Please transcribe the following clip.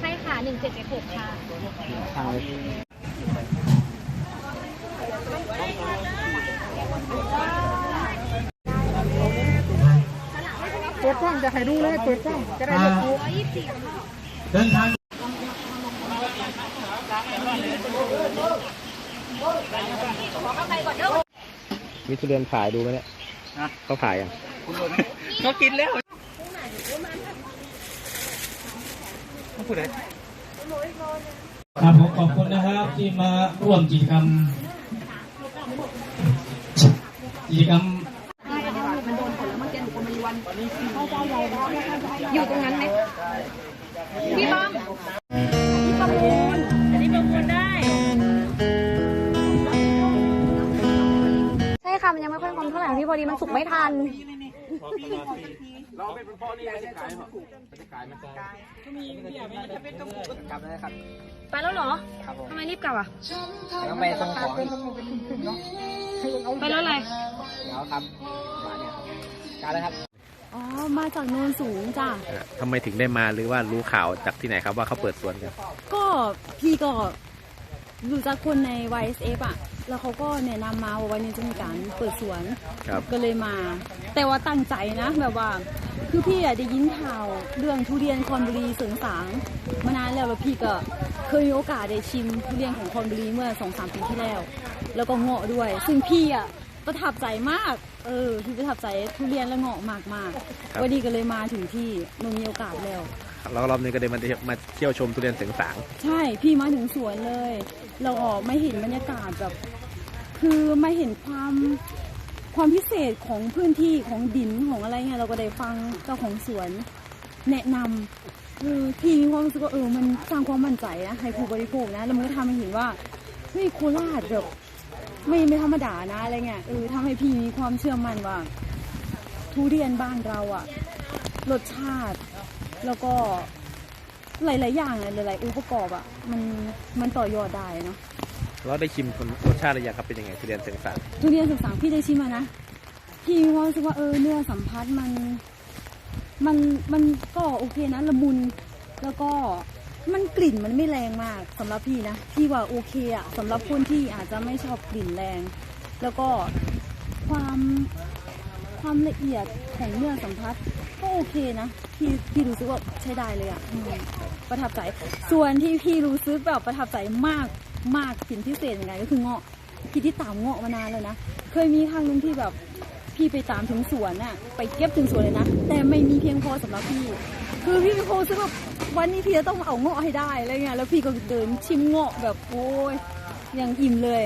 ใช่ค่ะหนึ่งเจ็ดเจ็ดหกค่ะ ทาง ปิดกล้องจะให้ดูเลยเปิดกล้องจะได้เลือกถูกร้อยยี่สิบสี่เดินทางมีทุเรียนขายดูไหมเนี่ยเขาขายยังเขากินแล้วพูดอะไรครับผมขอบคุณนะครับที่มาร่วมกิจกรรมกิจกรรม อยู่ตรงนั้นไหมพี่บอมพี่ประมูลอันนี้ประมูลได้ ใช่ค่ะ มันยังไม่ค่อยคมเท่าไหร่พี่พอดีมันสุกไม่ทันกลับเลยครับ ไปแล้วเหรอครับผมทำไมรีบกลับอะต้องไปส่งของไปแล้วอะไรเดี๋ยวครับมาเนี่ยกลับเลยครับ อ๋อ มาจากโนนสูงจ้ะทำไมถึงได้มาหรือว่ารู้ข่าวจากที่ไหนครับว่าเขาเปิดสวนกัน ก็พี่ก็รู้จักคนใน YSF อะ แล้วเขาก็แนะนำมาว่าวันนี้จะมีการเปิดสวนครับก็เลยมา แต่ว่าตั้งใจนะแบบว่า คือพี่อะได้ยินข่าวเรื่องทุเรียนคอนบุรีเสริงสางมานานแล้วแล้วพี่ก็เคยมีโอกาสได้ชิมทุเรียนของคอนบุรีเมื่อสองสามปีที่แล้ว แล้วก็เงาะด้วย ซึ่งพี่อะ ประทับใจมาก เออพี่ประทับใจทุเรียนและเงาะมากมากๆครับ วันนี้ก็เลยมาถึงที่มันมีโอกาสแล้ว แล้วรอบนี้ก็ได้มามาเที่ยวชมทุเรียนเสียงสาง ใช่พี่มาถึงสวนเลย เราออกไม่เห็นบรรยากาศแบบ คือไม่เห็นความความพิเศษของพื้นที่ของดินของอะไรเงี้ยเราก็ได้ฟังเจ้าของสวน แนะนำคือพี่มีความรู้สึกว่าเออมันสร้างความมั่นใจนะให้ผู้บริโภคนะแล้วมันก็ทำให้เห็นว่าเฮ้ยโคราชแบบ ไม่ไม่ธรรมดานะอะไรเงี้ยเออทำให้พี่มีความเชื่อมั่นว่า ทุเรียนบ้านเราอะรสชาติแล้วก็หลาย ๆ อย่างอะหลายๆองค์ประกอบอะมันมันต่อยอดได้เนาะแล้วได้ชิมรสชาติหรือยังครับเป็นยังไงทุเรียนเสียงสางทุเรียนศึกษาพี่ได้ชิมมานะพี่มีความรู้สึกว่าเออเนื้อสัมผัสมันมันมันก็โอเคนะละมุนแล้วก็ มันกลิ่นมันไม่แรงมากสำหรับพี่นะพี่ว่าโอเคอะสำหรับคนที่อาจจะไม่ชอบกลิ่นแรง แล้วก็ความความละเอียดของเนื้อสัมผัสก็โอเคนะพี่พี่รู้สึกว่าใช้ได้เลยอะอประทับใจ ส่วนที่พี่รู้สึกแบบประทับใจมากมากเป็นพิเศษยังไงก็คือเงาะพี่ที่ตามเงาะมานานแล้วนะเคยมีครั้งนึงที่แบบพี่ไปตามถึงสวนน่ะไปเก็บถึงสวนเลยนะแต่ไม่มีเพียงพอสำหรับพี่ คือพี่มีความรู้สึกว่าวันนี้พี่จะต้องเอาเงาะให้ได้อะไรเงี้ยแล้วพี่ก็เดินชิมเงาะแบบโอ้ยอย่างอิ่มเลย